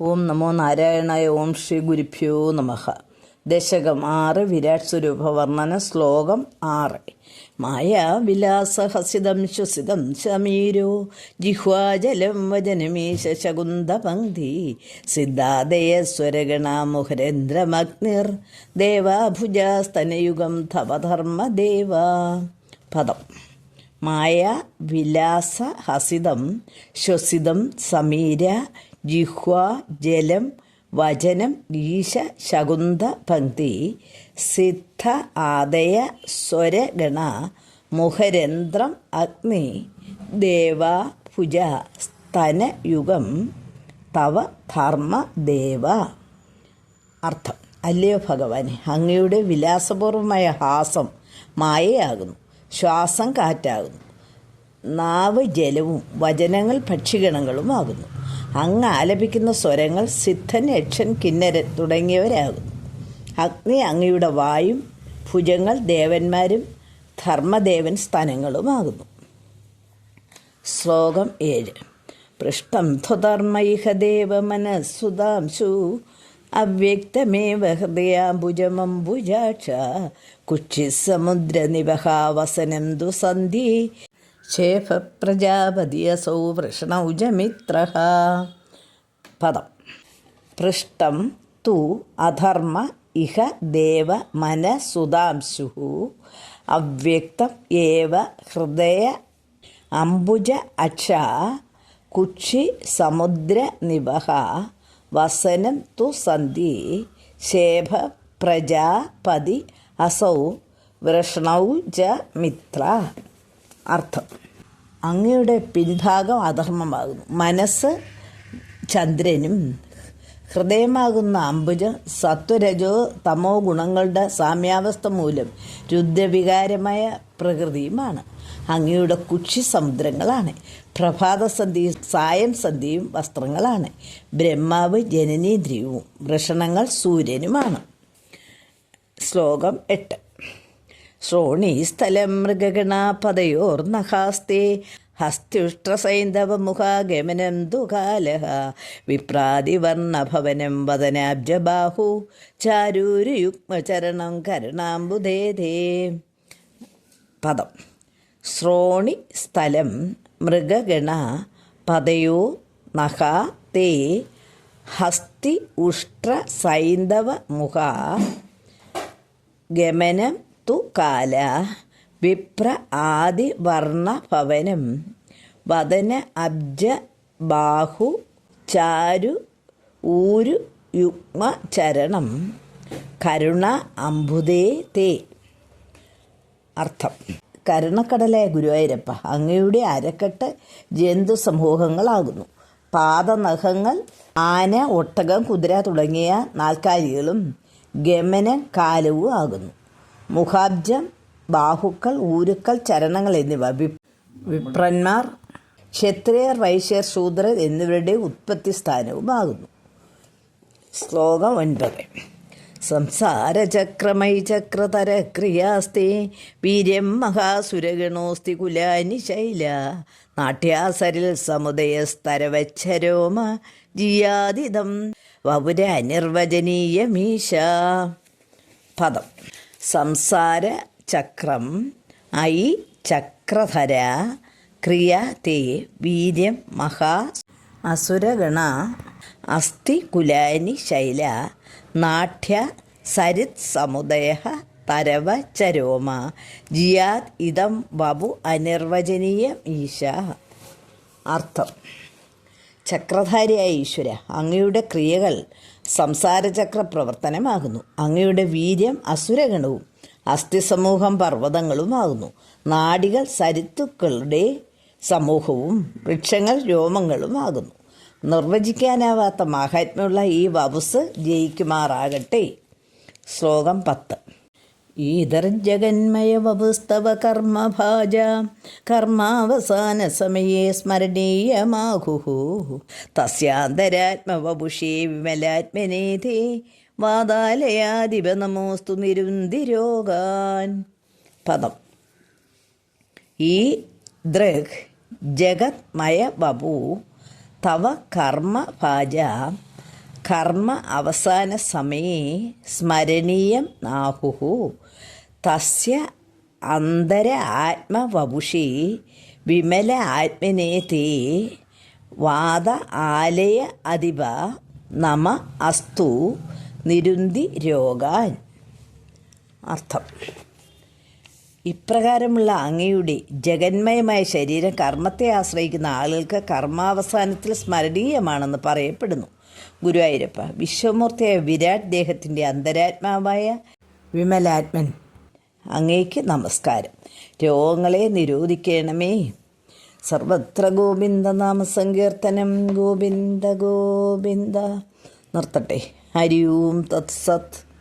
ഓം നമോ നാരായണായ ഓം ശ്രീ ഗുരുഭ്യോ നമഃ. ദശകം ആറ് വിരാട് സ്വരൂപ വർണന ശ്ലോകം ആറ്. മായ മായാവിലാസഹസിതം ശ്വസിതം ശമീരോ ജിഹ്വാജലം വചനമീശ ശകുന്തപങ്ക്തി പങ്ക്തി സിദ്ധാദയ സ്വരഗണാമുഹരേന്ദ്രമഗ്നിർ ദേവാഭുജാസ്തനയുഗം തവധർമ്മദേവ. പദം. മായ വിലാസ ഹസിതം ശ്വസിതം സമീര ജിഹ്വ ജലം വചനം ഈശ ശകുന്ത പങ്ക്തി സിദ്ധ ആദയ സ്വരഗണ മുഖരന്ധ്രം അഗ്നി ദേവ ഭുജ സ്തനയുഗം തവ ധർമ്മ ദേവ. അർത്ഥം. അല്ലയോ ഭഗവാനെ അങ്ങയുടെ വിലാസപൂർവമായ ഹാസം മായയാകുന്നു ശ്വാസം കാറ്റാകുന്നു നാവ് ജലവും വചനങ്ങൾ പക്ഷിഗണങ്ങളുമാകുന്നു അങ്ങ് ആലപിക്കുന്ന സ്വരങ്ങൾ സിദ്ധൻ യക്ഷൻ കിന്നരൻ തുടങ്ങിയവരാകും അഗ്നി അങ്ങയുടെ വായും ഭുജങ്ങൾ ദേവന്മാരും ധർമ്മദേവൻ സ്ഥാനങ്ങളുമാകുന്നു. ശ്ലോകം ഏഴ്. പൃഷ്ടം ത്വധർമ്മൈഹ ദേവമനസ്സുതാംശു അവ്യക്തമേവ ഹൃദയാംബുജമംബുജാക്ഷ കുക്ഷിസമുദ്രനിവഹാവസനം ദുസന്ധി ശേഫ പ്രജാപതിയസൗ വൃഷണൗജമിത്ര. പദം. പൃഷ്ടം തു അധർമ്മ ഇഹ ദേവ മനസുതാംശു അവ്യക്തം ഏവ ഹൃദയ അംബുജ അക്ഷ. കുക്ഷി സമുദ്ര നിവഹ. വസനം തു സന്ധി. ശേഭ പ്രജാപതി അസൗ വൃഷ്ണൗ ജ മിത്ര അർത്ഥം. അങ്ങയുടെ പിൻഭാഗം അധർമ്മമാകുന്നു. മനസ്സ് ചന്ദ്രനും ഹൃദയമാകുന്ന അംബുജ സത്വരജോ തമോ ഗുണങ്ങളുടെ സാമ്യാവസ്ഥ മൂലം രുദ്രവികാരമായ പ്രകൃതിയുമാണ്. അങ്ങയുടെ കുക്ഷി സമുദ്രങ്ങളാണ്. പ്രഭാതസന്ധിയും സായം സന്ധിയും വസ്ത്രങ്ങളാണ്. ബ്രഹ്മാവ് ജനനീന്ദ്രിയവും. വൃഷണങ്ങൾ സൂര്യനുമാണ്. ശ്ലോകം എട്ട്. ശ്രോണീസ്ഥലം മൃഗഗണാപതയോർനഹാസ്തേ ഹസ്ത്യുഷ്ട്രസൈന്ധവമുഖാഗമനം ദുകാലഹ വിപ്രാതിവർണഭവനം വദനാബ്ജബാഹു. ചാരൂരുയുഗ്മചരണം കരുണാംബുധേധേ പദം. ശ്രോണി സ്ഥലം മൃഗഗണ പതയോ നഖ തേ. ഹസ്തി ഉഷ്ട്ര സൈന്ധവ മുഖ ഗമനം തു കാല വിപ്ര ആദി വർണ ഭവനം വദന അബ്ജ ബാഹു ചാരു ഊരു യുഗ്മ ചരണം കരുണ അംബുദേ തേ. അർത്ഥം. കരുണക്കടലായ ഗുരുവായൂരപ്പ അങ്ങയുടെ അരക്കെട്ട് ജന്തു സമൂഹങ്ങളാകുന്നു. പാദനഖങ്ങൾ ആന ഒട്ടകം കുതിര തുടങ്ങിയ നാൽക്കാലികളും ഗമന കാലവും ആകുന്നു. മുഖാബ്ജം ബാഹുക്കൾ ഊരുക്കൾ ചരണങ്ങൾ എന്നിവ വിപ്രന്മാർ ക്ഷത്രിയർ വൈശ്യർ ശൂദ്രർ എന്നിവരുടെ ഉത്പത്തി സ്ഥാനവുമാകുന്നു ശ്ലോകം ഒൻപത്. സംസാരചക്രമൈ ചക്രതര ക്രിയാസ്തി വീര്യം മഹാസുരഗണോസ്തി കുലാനി ശൈല നാട്യാസരിൽ സമുദയസ്തരവച്ഛരോമ ജിയാതിദം വപുര അനിർവചനീയമീശ പദം. സംസാര ചക്രം ഐ ചക്രധര ക്രിയ തേ വീര്യം മഹാ അസുരഗണ അസ്ഥി കുലാനി ശൈല നാഠ്യ സരിത് സമുദയ തരവ ചരോമ ജിയാദ് ഇതം വബു അനിർവചനീയം ഈശ. അർത്ഥം. ചക്രധാരിയായ ഈശ്വര അങ്ങയുടെ ക്രിയകൾ സംസാരചക്ര പ്രവർത്തനമാകുന്നു അങ്ങയുടെ വീര്യം അസുരഗണവും അസ്ഥിസമൂഹം പർവതങ്ങളുമാകുന്നു. നാടികൾ സരിത്തുക്കളുടെ സമൂഹവും വൃക്ഷങ്ങൾ രോമങ്ങളുമാകുന്നു. നിർവചിക്കാനാവാത്ത മാഹാത്മ്യമുള്ള ഈ വവുസ് ജയിക്കുമാറാകട്ടെ. ശ്ലോകം പത്ത്. ഈതർജഗന്മയ വപുസ്തവ കർമ്മഭാജ. കർമാവസാന സമയേ സ്മരണീയമാഹു തസ്യാന്തരാത്മവപുഷേ വിമലാത്മനേതേ. വാതാലയാദിവ നമോസ്തു നിരുന്തിരോഗാൻ. പദം. ഈ ദൃഗ് ജഗത്മയ വപു തവ കർമ്മ ഭാജ കർമ്മ അവസാന സമയേ സ്മരണീയം നാഹുഹു. തസ്യ അന്തര ആത്മവപുഷി വിമല ആത്മനെ തേ വാദ ആലയ അധിപ നമ അസ്തു നിരുന്തി രോഗാൻ. അർത്ഥം. ഇപ്രകാരമുള്ള അങ്ങയുടെ ജഗന്മയമായ ശരീരം കർമ്മത്തെ ആശ്രയിക്കുന്ന ആളുകൾക്ക് കർമാവസാനത്തിൽ സ്മരണീയമാണെന്ന് പറയപ്പെടുന്നു. ഗുരുവായൂരപ്പ വിശ്വമൂർത്തിയായ വിരാട് ദേഹത്തിന്റെ അന്തരാത്മാവായ വിമലാത്മൻ അങ്ങേക്ക് നമസ്കാരം. രോഗങ്ങളെ നിരോധിക്കണമേ. സർവത്ര ഗോവിന്ദ നാമസങ്കീർത്തനം. ഗോവിന്ദ ഗോവിന്ദ. നിർത്തട്ടെ. ഹരിയും ഓം തത്സത്.